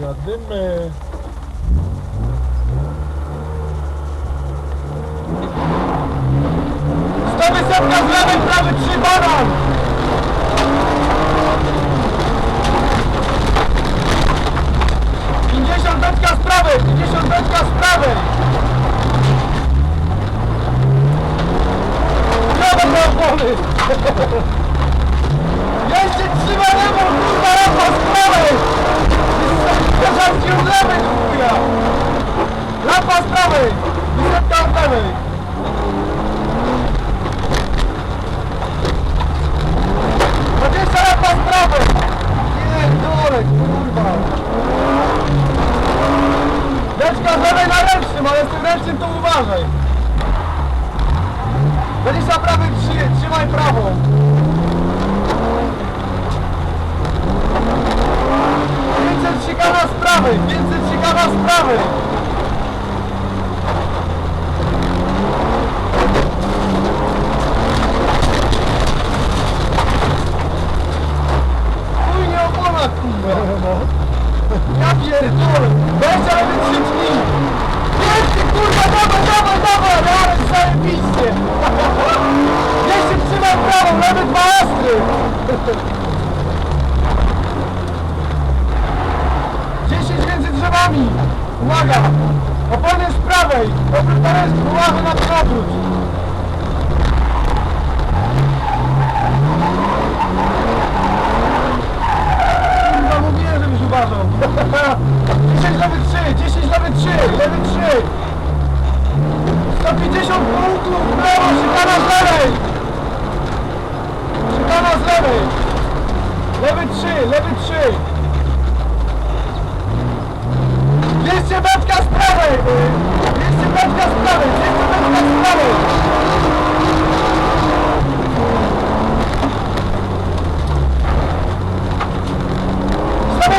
Jadymy. Sto wysepka z lewej, prawy, trzy banan! Pięćdziesiąt z prawej, pięćdziesiąt z prawej! Prawej! Wysepka od lewej! Dwadzieścia lampa z prawej! Nie, dole, kurwa! Deczka z lewej na ręcznym, ale z tym ręcznym to uważaj! Dwadzieścia prawej, trzy, trzymaj prawą! Pięćset szykana z prawej! Pięćset szykana z prawej! Ja pierdolę! Weź, ale wytrzymki! Pięknie, kurwa, dawaj, dawaj, dawaj! Ale zajebiście! Jeszcze trzymaj prawą, lewy dwa ostry! Dziesięć między drzewami! Uwaga! Opony z prawej! Obrót jest uwaga na ten 10 lewy 3, 10 lewy 3, lewy 3. 150 punktów, w lewo, szykana z lewej. Szykana z lewej. Lewy 3, lewy 3.